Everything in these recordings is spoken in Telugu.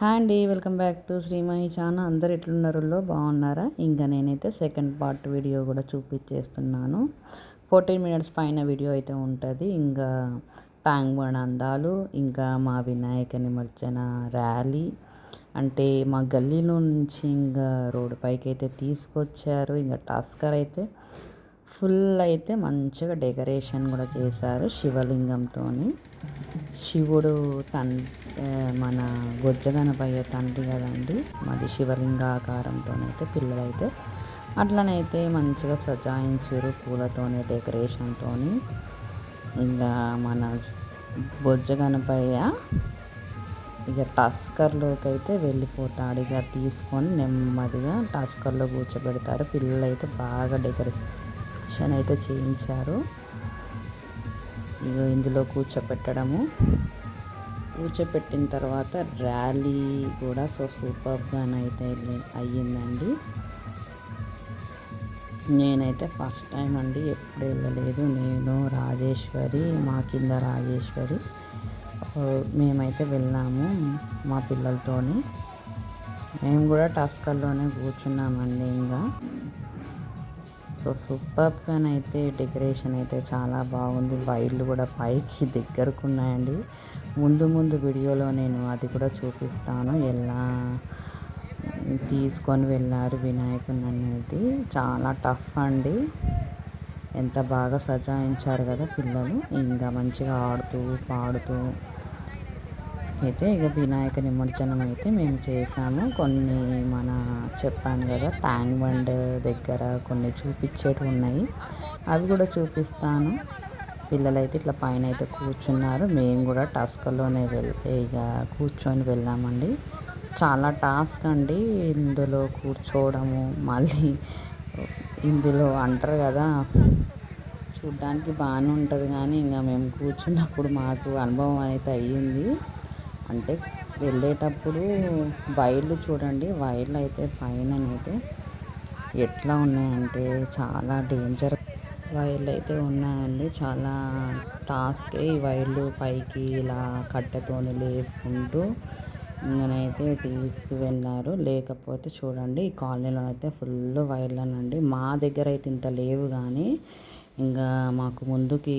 హాయ్ అండి welcome back to Srimahi channel. అందరు ఎట్లున్నారులో బాగున్నారా? ఇంకా నేనైతే సెకండ్ పార్ట్ వీడియో కూడా చూపించేస్తున్నాను. ఫోర్టీన్ మినిట్స్ పైన వీడియో అయితే ఉంటుంది. ఇంకా ట్యాంక్ బండ్ అందాలు ఇంకా మా వినాయక నిమజ్జన ర్యాలీ. అంటే మా గల్లీలో నుంచి ఇంకా రోడ్డు పైకి అయితే తీసుకొచ్చారు. ఇంకా టాస్కర్ అయితే ఫుల్ అయితే మంచిగా డెకరేషన్ కూడా చేశారు శివలింగంతో శివుడు తన్ మన గొజ్జగనపయ్య తండ్రి కదండి. మాది శివలింగాకారంతో అయితే పిల్లలైతే అట్లనైతే మంచిగా సజాయించారు పూలతోని డెకరేషన్తో ఇంకా మన బొజ్జగనపయ్య ఇక టస్కర్లోకి అయితే వెళ్ళిపోతాడు. ఇక తీసుకొని నెమ్మదిగా టస్కర్లో కూర్చోబెడతారు. పిల్లలు అయితే బాగా డెకరేషన్ అయితే చేయించారు. ఇక ఇందులో కూర్చోపెట్టడము. కూర్చోపెట్టిన తర్వాత ర్యాలీ కూడా సో సూపర్గానైతే అయ్యిందండి. నేనైతే ఫస్ట్ టైం అండి ఎప్పుడు వెళ్ళలేదు. నేను రాజేశ్వరి మా కింద రాజేశ్వరి. మేమైతే వెళ్ళాము మా పిల్లలతోని. మేము కూడా టస్కల్లోనే కూర్చున్నామండి ఇంకా సో సూపర్గానైతే డెకరేషన్ అయితే చాలా బాగుంది. వైర్లు కూడా పైకి దగ్గరకు ఉన్నాయండి. ముందు ముందు వీడియోలో నేను అది కూడా చూపిస్తాను. ఎలా తీసుకొని వెళ్ళారు వినాయకుని అనేది చాలా టఫ్ అండి. ఎంత బాగా సజాయించారు కదా పిల్లలు. ఇంకా మంచిగా ఆడుతూ పాడుతూ అయితే ఇక వినాయక నిమజ్జనం అయితే మేము చేసాము. కొన్ని మన చెప్పాను కదా ట్యాంక్ బండ్ దగ్గర కొన్ని చూపించేవి ఉన్నాయి. అవి కూడా చూపిస్తాను. పిల్లలైతే ఇట్లా పైన అయితే కూర్చున్నారు. మేము కూడా టాస్క్లోనే వెళ్ ఇక కూర్చొని వెళ్ళామండి. చాలా టాస్క్ అండి. ఇందులో కూర్చోవడము మళ్ళీ ఇందులో అంటారు కదా చూడ్డానికి బాగానే ఉంటుంది కానీ ఇంకా మేము కూర్చున్నప్పుడు మాకు అనుభవం అయితే అయ్యింది. అంటే వెళ్ళేటప్పుడు వైర్లు చూడండి వైర్లు అయితే పైన అయితే ఎట్లా ఉన్నాయంటే చాలా డేంజర్ వైర్లు అయితే ఉన్నాయండి. చాలా టాస్కే ఈ వైర్లు పైకి ఇలా కట్టెతోని లేపుకుంటూ ఇంకనైతే తీసుకువెళ్ళారు. లేకపోతే చూడండి ఈ కాలనీలో అయితే ఫుల్ వైర్లనండి. మా దగ్గర అయితే ఇంత లేవు కానీ ఇంకా మాకు ముందుకి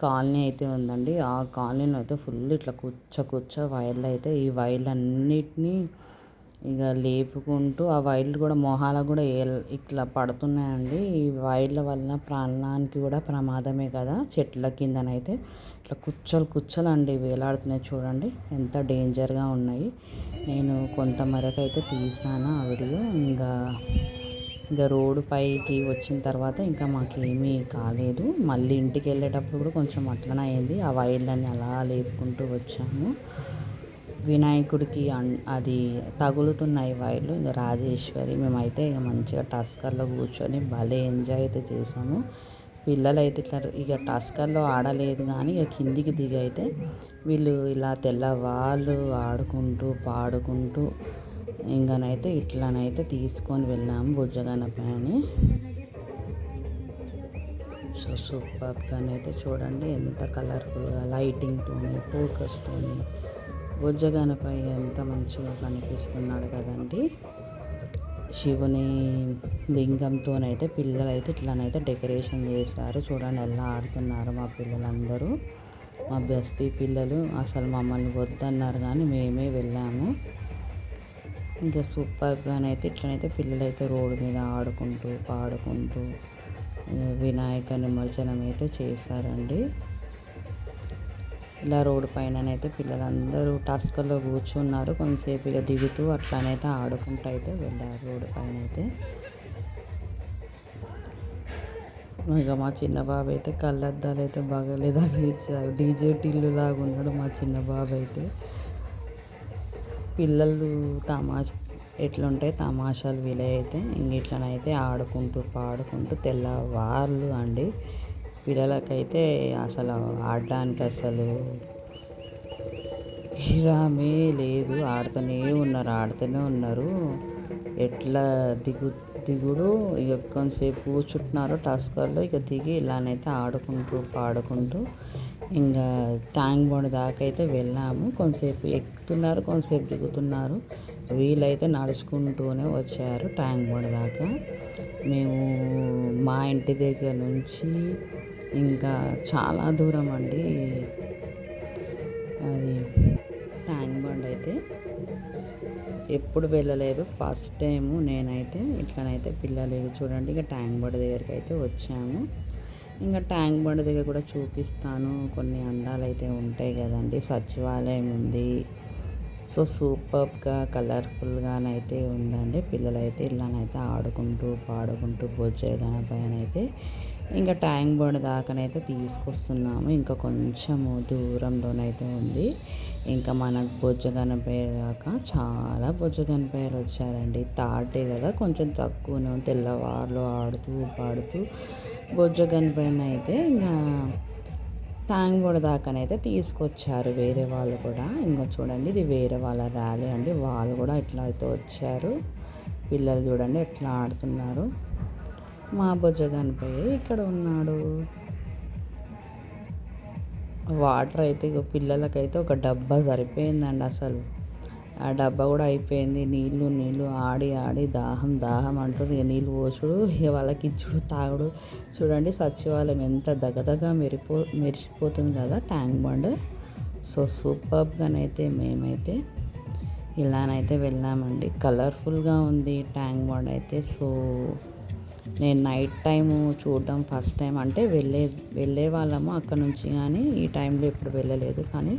కాలనీ అయితే ఉందండి. ఆ కాలనీలో అయితే ఫుల్ ఇట్లా కుచ్చ కుచ్చ వైర్లు అయితే ఈ వైర్లు అన్నిటినీ ఇక లేపుకుంటూ ఆ వైర్లు కూడా మొహాల కూడా ఇట్లా పడుతున్నాయండి. ఈ వైర్ల వలన ప్రాణానికి కూడా ప్రమాదమే కదా. చెట్ల కిందనైతే ఇట్లా కుచ్చలు కుచ్చలు అండి వేలాడుతున్నాయి చూడండి. ఎంత డేంజర్గా ఉన్నాయి. నేను కొంత అయితే తీసాను ఆ వీడియో. ఇంకా ఇంకా రోడ్డు పైకి వచ్చిన తర్వాత ఇంకా మాకేమీ కాలేదు. మళ్ళీ ఇంటికి వెళ్ళేటప్పుడు కూడా కొంచెం అట్లనే అయింది. ఆ వైర్లని అలా లేపుకుంటూ వచ్చాము. వినాయకుడికి అది తగులుతున్నాయి వైర్లు. ఇంకా రాజేశ్వరి మేమైతే ఇక మంచిగా టస్కర్లో కూర్చొని భలే ఎంజాయ్ అయితే చేసాము. పిల్లలు అయితే ఇట్లా ఇక టస్కర్లో ఆడలేదు కానీ ఇక కిందికి దిగి అయితే వీళ్ళు ఇలా తెల్లవాళ్ళు ఆడుకుంటూ పాడుకుంటూ ఇంకనైతే ఇట్లానైతే తీసుకొని వెళ్ళాము బుజ్జగనపని సో సూపర్గానైతే చూడండి ఎంత కలర్ఫుల్గా లైటింగ్తోని ఫోకస్తోని. బుజ్జగనపై ఎంత మంచిగా కనిపిస్తున్నాడు కదండి. శివుని లింగంతోనైతే పిల్లలైతే ఇట్లానైతే డెకరేషన్ చేశారు. చూడండి ఎలా ఆడుతున్నారు మా పిల్లలందరూ. మా బస్తీ పిల్లలు అసలు మమ్మల్ని వద్దన్నారు కానీ మేమే వెళ్ళాము. ఇంకా సూపర్గానైతే ఇట్లనైతే పిల్లలైతే రోడ్డు మీద ఆడుకుంటూ పాడుకుంటూ వినాయక నిమజ్జనం అయితే చేశారండి. ఇలా రోడ్డు పైననైతే పిల్లలందరూ టస్కర్లో కూర్చున్నారు. కొంతసేపు ఇక దిగుతూ అట్లనైతే ఆడుకుంటూ అయితే వెళ్ళారు రోడ్డు పైన అయితే ఇక మా చిన్న బాబు అయితే కళ్ళద్దాలు అయితే బాగాలే తగిలిచ్చారు డీజే టిల్లు లాగా ఉన్నాడు మా చిన్న బాబు అయితే పిల్లలు తమాష ఎట్లుంటాయి? తమాషాలు వీలైతే అయితే ఇంక ఇట్లనైతే ఆడుకుంటూ పాడుకుంటూ తెల్లవార్లు అండి. పిల్లలకైతే అసలు ఆడడానికి అసలు హిరామే లేదు. ఆడుతూనే ఉన్నారు ఆడుతూనే ఉన్నారు. ఎట్లా దిగు దిగుడు? ఇక కొంతసేపు కూర్చుంటున్నారు టస్కర్లో. ఇక దిగి ఇలానైతే ఆడుకుంటూ పాడుకుంటూ ఇంకా ట్యాంక్ బండ్ దాకా అయితే వెళ్ళాము. కొంతసేపు ఎక్కుతున్నారు కొంతసేపు దిగుతున్నారు. వీళ్ళైతే నడుచుకుంటూనే వచ్చారు ట్యాంక్ బండ్ దాకా. మేము మా ఇంటి దగ్గర నుంచి ఇంకా చాలా దూరం అండి. అది ట్యాంక్ బండ్ అయితే ఎప్పుడు వెళ్ళలేదు. ఫస్ట్ టైము నేనైతే ఇట్లనైతే పిల్లలు చూడండి. ఇక ట్యాంక్ బండ్ దగ్గరికి అయితే వచ్చాము. ఇంకా ట్యాంక్ బండ్ దగ్గర కూడా చూపిస్తాను. కొన్ని అందాలు అయితే ఉంటాయి కదండి. సచివాలయం ఉంది. సో సూపర్గా కలర్ఫుల్గానైతే ఉందండి. పిల్లలైతే ఇలానైతే ఆడుకుంటూ పాడుకుంటూ బొజ్జేదాని పైన అయితే ఇంకా ట్యాంక్ బండ్ దాకానైతే తీసుకొస్తున్నాము. ఇంకా కొంచెము దూరంలోనైతే ఉంది. ఇంకా మనకు బొజ్జ కనిపోయే దాకా చాలా బొజ్జ కనిపోయారు వచ్చారండి. తాటే కదా కొంచెం తక్కువనే తెల్లవారులు ఆడుతూ పాడుతూ బొజ్జ కనిపోయిన అయితే ఇంకా ట్యాంక్ బండ్ దాకానైతే తీసుకొచ్చారు వేరే వాళ్ళు కూడా. ఇంకా చూడండి ఇది వేరే వాళ్ళ ర్యాలీ అండి. వాళ్ళు కూడా ఇట్లా అయితే వచ్చారు. పిల్లలు చూడండి ఎట్లా ఆడుతున్నారు. మా బొజ్జ కనిపోయి ఇక్కడ ఉన్నాడు. వాటర్ అయితే ఇక పిల్లలకైతే ఒక డబ్బా సరిపోయిందండి అసలు. ఆ డబ్బా కూడా అయిపోయింది. నీళ్ళు నీళ్ళు ఆడి ఆడి దాహం దాహం అంటూ ఇక నీళ్ళు పోసుడు ఇక వాళ్ళకి ఇచ్చుడు తాగుడు. చూడండి సచివాలయం ఎంత దగదగా మెరిపో మెరిసిపోతుంది కదా ట్యాంక్ బండ్. సో సూపర్గానైతే మేమైతే ఇలానైతే వెళ్ళామండి. కలర్ఫుల్గా ఉంది ట్యాంక్ బండ్ అయితే. సో నేను నైట్ టైము చూడడం ఫస్ట్ టైం అంటే వెళ్ళే వెళ్ళే వాళ్ళము అక్కడ నుంచి కానీ ఈ టైంలో ఇప్పుడు వెళ్ళలేదు. కానీ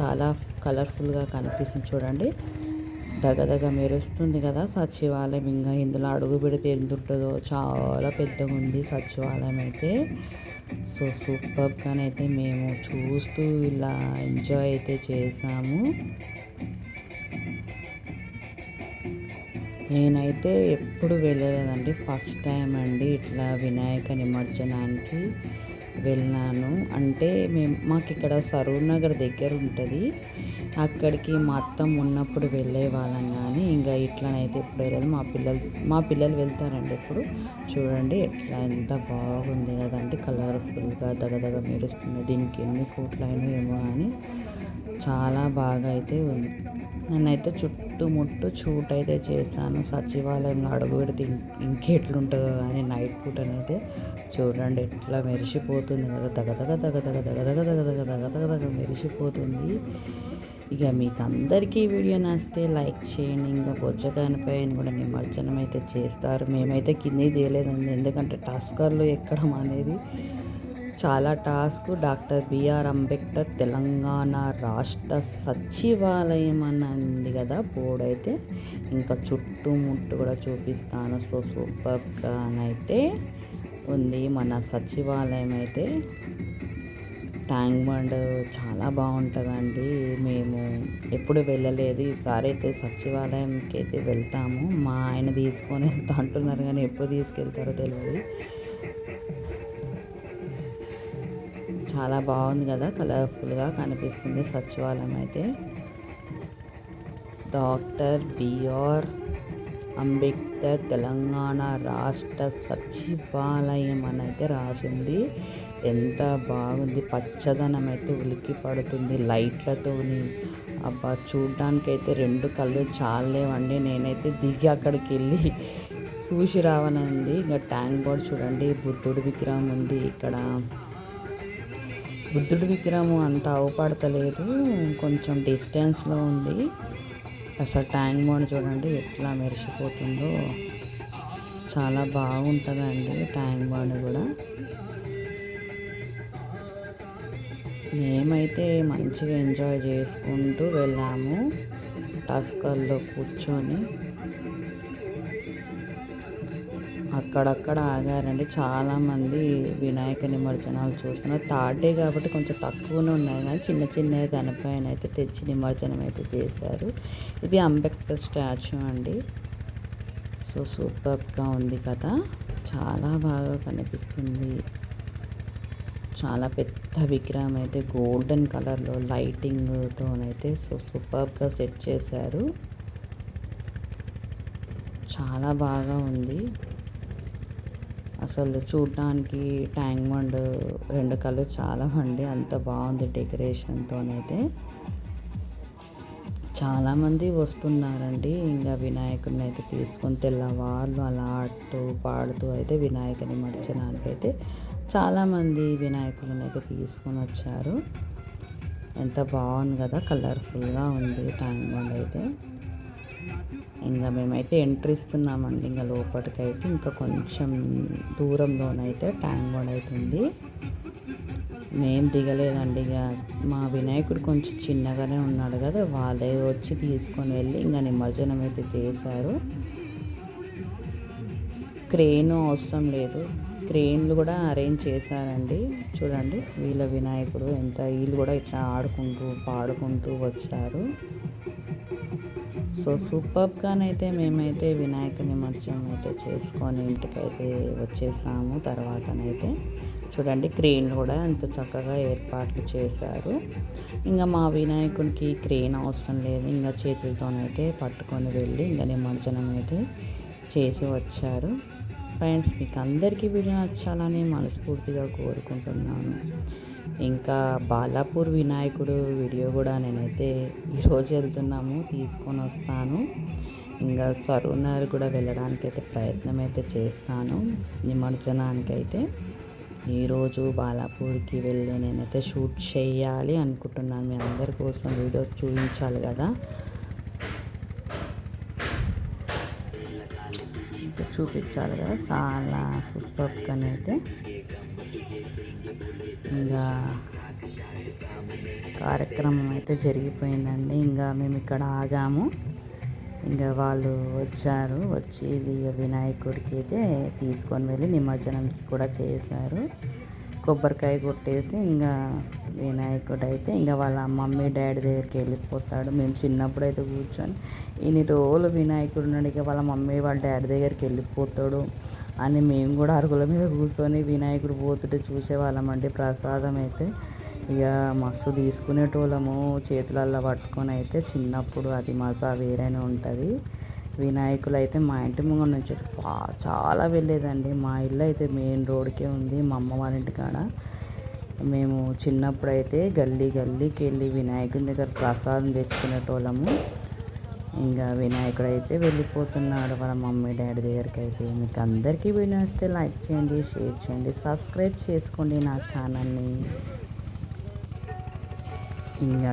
చాలా కలర్ఫుల్గా కనిపిస్తుంది చూడండి. దగదగ మెరుస్తుంది కదా సచివాలయం. ఇంకా ఇందులో అడుగు పెడితే ఎంత ఉంటుందో చాలా పెద్దగా ఉంది సచివాలయం అయితే. సో సూపర్గానైతే మేము చూస్తూ ఇలా ఎంజాయ్ అయితే చేసాము. నేనైతే ఎప్పుడు వెళ్ళలేదండి. ఫస్ట్ టైం అండి ఇట్లా వినాయక నిమజ్జనానికి వెళ్ళాను. అంటే మేము మాకు ఇక్కడ సరూర్ నగర్ దగ్గర ఉంటుంది. అక్కడికి మా అత్తం ఉన్నప్పుడు వెళ్ళే వాళ్ళం కానీ ఇంకా ఇట్లానైతే ఎప్పుడు వెళ్ళదు మా పిల్లలు మా పిల్లలు వెళ్తారండి ఇప్పుడు చూడండి ఎట్లా ఎంత బాగుంది కదండి. కలర్ఫుల్గా దగదగ మెరుస్తుంది. దీనికి ఎన్ని కోట్లైనా ఏమో అని చాలా బాగా అయితే ఉంది. నేనైతే చుట్టుముట్టు షూట్ అయితే చేశాను సచివాలయంలో అడుగు పెడితే ఇంకెట్లుంటుందో కానీ నైట్ పూటనైతే చూడండి ఎట్లా మెరిసిపోతుంది కదా దగదగ దగదగ దగదగ దగదగ దగదగ దగ మెరిసిపోతుంది ఇక మీకు అందరికీ వీడియో నచ్చితే లైక్ చేయండి ఇంకా బొజ్జగానిపై కూడా నిమజ్జనం అయితే చేస్తారు మేమైతే కింద తీయలేదండి ఎందుకంటే టస్కర్లు ఎక్కడం అనేది చాలా task. Doctor B R Ambedkar Telangana రాష్ట్ర సచివాలయం అని ఉంది కదా బోర్డు అయితే. ఇంకా చుట్టుముట్టు కూడా చూపిస్తాను. సో సూపర్గా అయితే ఉంది మన సచివాలయం అయితే. ట్యాంక్ బండ్ చాలా బాగుంటుందండి. మేము ఎప్పుడు వెళ్ళలేదు. ఈసారి అయితే సచివాలయంకి అయితే వెళ్తాము. మా ఆయన తీసుకొని వెళ్తా అంటున్నారు కానీ ఎప్పుడు తీసుకెళ్తారో తెలియదు చాలా బాగుంది కదా కలర్ఫుల్గా కనిపిస్తుంది సచివాలయం అయితే. డాక్టర్ బిఆర్ అంబేద్కర్ తెలంగాణ రాష్ట్ర సచివాలయం అని అయితే రాసింది. ఎంత బాగుంది పచ్చదనం అయితే ఉలికి పడుతుంది లైట్లతోని. అబ్బా చూడ్డానికి అయితే రెండు కళ్ళు చాలేవండి నేనైతే దిగి అక్కడికి వెళ్ళి చూసి రావాలండి. ఇంకా ట్యాంక్ బోర్డ్ చూడండి బుద్ధుడి విగ్రహం ఉంది ఇక్కడ. బుద్ధుడి విగ్రహం అంత అవపడతలేదు. కొంచెం డిస్టెన్స్లో ఉంది. అసలు ట్యాంక్ బండ్ చూడండి ఎట్లా మెరిసిపోతుందో. చాలా బాగుంటుందండి ట్యాంక్ బండ్ కూడా. మేమైతే మంచిగా ఎంజాయ్ చేసుకుంటూ వెళ్ళాము. టస్కల్లో కూర్చొని. అక్కడక్కడ ఆగారండి. చాలామంది వినాయక నిమజ్జనాలు చూస్తున్నారు. థర్డ్ కాబట్టి కొంచెం తక్కువనే ఉన్నాయి కానీ చిన్న చిన్న గణపైన అయితే తెచ్చి నిమజ్జనం అయితే చేశారు. ఇది అంబేద్కర్ స్టాచ్యూ అండి. సో సూపర్గా ఉంది కదా చాలా బాగా కనిపిస్తుంది. చాలా పెద్ద విగ్రహం అయితే గోల్డెన్ కలర్లో లైటింగ్తోనైతే సో సూపర్గా సెట్ చేశారు. చాలా బాగా ఉంది. అసలు చూడటానికి ట్యాంక్ బండ్ రెండు కళ్ళు చాలా అండి. అంత బాగుంది డెకరేషన్తోనైతే. చాలామంది వస్తున్నారండి. ఇంకా వినాయకుడిని అయితే తీసుకొని తెల్లవాళ్ళు అలా ఆడుతూ పాడుతూ అయితే వినాయకుని నిమజ్జనానికి అయితే చాలామంది వినాయకుడిని అయితే తీసుకొని వచ్చారు. ఎంత బాగుంది కదా కలర్ఫుల్గా ఉంది ట్యాంక్ బండ్ అయితే. ఇంకా మేమైతే ఎంట్రీ ఇస్తున్నామండి. ఇంకా లోపలికైతే ఇంకా కొంచెం దూరంలోనైతే ట్యాంక్ బండ్ అవుతుంది. మేం దిగలేదండి. ఇక మా వినాయకుడు కొంచెం చిన్నగానే ఉన్నాడు కదా వాళ్ళే వచ్చి తీసుకొని వెళ్ళి ఇంకా నిమజ్జనం అయితే చేశారు. క్రెయిన్ అవసరం లేదు. క్రెయిన్లు కూడా అరేంజ్ చేశారండి. చూడండి వీళ్ళ వినాయకుడు ఎంత వీళ్ళు కూడా ఇట్లా ఆడుకుంటూ పాడుకుంటూ వచ్చారు. సో సూపర్గానైతే మేమైతే వినాయక నిమజ్జనం అయితే చేసుకొని ఇంటికైతే వచ్చేసాము. తర్వాతనైతే చూడండి క్రెయిన్ కూడా ఎంత చక్కగా ఏర్పాట్లు చేశారు. ఇంకా మా వినాయకుడికి క్రెయిన్ అవసరం లేదు. ఇంకా చేతులతోనైతే పట్టుకొని వెళ్ళి ఇంకా నిమజ్జనం అయితే చేసి వచ్చారు. ఫ్రెండ్స్ మీకు అందరికీ వీడియో నచ్చాలని మనస్ఫూర్తిగా కోరుకుంటున్నాను. ఇంకా బాలాపూర్ వినాయకుడు వీడియో కూడా నేనైతే ఈరోజు వెళ్తున్నాము తీసుకొని వస్తాను. ఇంకా సరూనర్ కూడా వెళ్ళడానికి అయితే ప్రయత్నం అయితే చేస్తాను నిమజ్జనానికి అయితే ఈరోజు బాలాపూర్కి వెళ్ళి నేనైతే షూట్ చేయాలి అనుకుంటున్నాను మీ అందరి కోసం వీడియోస్ చూపించాలి కదా. చూపించాలి కదా చాలా సూపర్గా అయితే ఇంకా కార్యక్రమం అయితే జరిగిపోయిందండి. ఇంకా మేము ఇక్కడ ఆగాము. ఇంకా వాళ్ళు వచ్చారు. వచ్చి ఇది వినాయకుడికి అయితే తీసుకొని వెళ్ళి నిమజ్జనం కూడా చేశారు. కొబ్బరికాయ కొట్టేసి ఇంకా వినాయకుడు అయితే ఇంకా వాళ్ళ మమ్మీ డాడీ దగ్గరికి వెళ్ళిపోతాడు. మేము చిన్నప్పుడు అయితే కూర్చొని ఇన్ని రోజులు వినాయకుడు ఉన్నాడు. ఇక వాళ్ళ మమ్మీ వాళ్ళ డాడీ దగ్గరికి వెళ్ళిపోతాడు. అని మేము కూడా అరుగుల మీద కూర్చొని వినాయకుడు పోతుంటే చూసేవాళ్ళమండి ప్రసాదం అయితే ఇక మస్తు తీసుకునేటోళ్ళము చేతులల్లో పట్టుకొని అయితే చిన్నప్పుడు అది మజా వేరేనే ఉంటుంది. వినాయకులు అయితే మా ఇంటి ముందు నుంచి చాలా వెళ్ళేదండి. మా ఇల్లు అయితే మెయిన్ రోడ్కే ఉంది మా అమ్మ వాళ్ళ ఇంటికాడ మేము చిన్నప్పుడు అయితే గల్లీ గల్లీకి వెళ్ళి వినాయకుని దగ్గర ప్రసాదం తెచ్చుకునేటోళ్ళము. ఇంకా వినాయకుడు అయితే వెళ్ళిపోతున్నాడు. వాళ్ళ మమ్మీ డాడీ దగ్గరికి అయితే మీకు అందరికీ వీడియో నచ్చితే లైక్ చేయండి షేర్ చేయండి సబ్స్క్రైబ్ చేసుకోండి నా ఛానల్ని. ఇంకా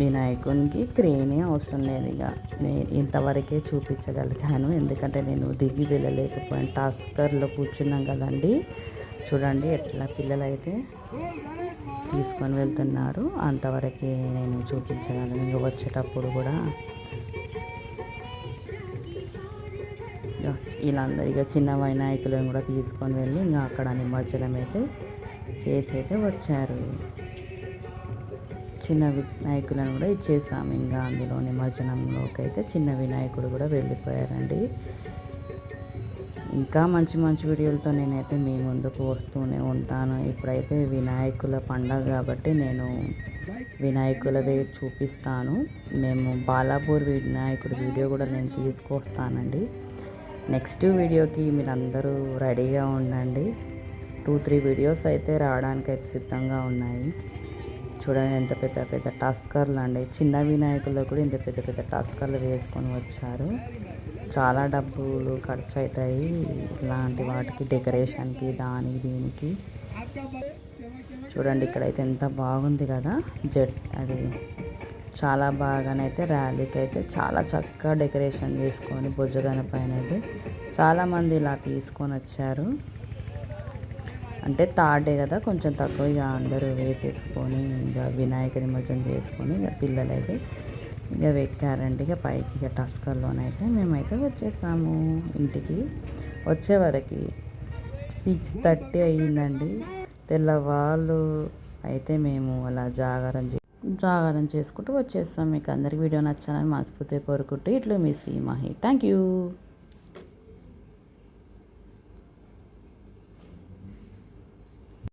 వినాయకునికి క్రేనే అవసరం లేదు ఇక. నేను ఇంతవరకే చూపించగలిగాను ఎందుకంటే నేను దిగి వెళ్ళలేకపోయాను. టాస్కర్లో కూర్చున్నాం కదండి. చూడండి ఎట్లా పిల్లలు అయితే తీసుకొని వెళ్తున్నారు. అంతవరకే నేను చూపించగలను. ఇంకా వచ్చేటప్పుడు కూడా వీళ్ళందరూ ఇక చిన్న వినాయకులను కూడా తీసుకొని వెళ్ళి ఇంకా అక్కడ నిమజ్జనం అయితే చేసి అయితే వచ్చారు. చిన్న వినాయకులను కూడా ఇచ్చేసాము. ఇంకా అందులో నిమజ్జనంలోకి అయితే చిన్న వినాయకుడు కూడా వెళ్ళిపోయారండి. ఇంకా మంచి మంచి వీడియోలతో నేనైతే మీ ముందుకు వస్తూనే ఉంటాను. ఇప్పుడైతే వినాయకుల పండగ కాబట్టి నేను వినాయకులవే చూపిస్తాను. మేము బాలాపూర్ వినాయకుడి వీడియో కూడా నేను తీసుకొస్తానండి. నెక్స్ట్ వీడియోకి మీరు అందరూ రెడీగా ఉండండి. టూ త్రీ వీడియోస్ అయితే రావడానికి అయితే సిద్ధంగా ఉన్నాయి. చూడండి ఎంత పెద్ద పెద్ద టస్కర్లు అండి. చిన్న వినాయకుల్లో కూడా ఇంత పెద్ద పెద్ద టస్కర్లు వేసుకొని వచ్చారు. చాలా డబ్బులు ఖర్చు అవుతాయి ఇలాంటి వాటికి డెకరేషన్కి దానికి దీనికి. చూడండి ఇక్కడైతే ఎంత బాగుంది కదా. జెట్ అది చాలా బాగానైతే ర్యాలీకి అయితే చాలా చక్కగా డెకరేషన్ చేసుకొని బొజ్జగన పైన అయితే చాలామంది ఇలా తీసుకొని వచ్చారు అంటే థర్డ్ డే కదా కొంచెం తక్కువ ఇక అందరూ వేసేసుకొని ఇక వినాయక నిమజ్జనం చేసుకొని ఇక పిల్లలైతే ఇక వెక్కారండి ఇక పైకి ఇక టస్కర్లోనైతే మేమైతే వచ్చేసాము ఇంటికి. వచ్చేవరకు సిక్స్ థర్టీ అయ్యిందండి. తెల్లవాళ్ళు అయితే మేము అలా జాగారం జాగారం చేసుకుంటూ వచ్చేస్తాం. మీకు అందరికి వీడియో నచ్చాలని మనస్ఫూర్తిగా కోరుకుంటూ ఇట్లు మీ శ్రీమాహి. Thank you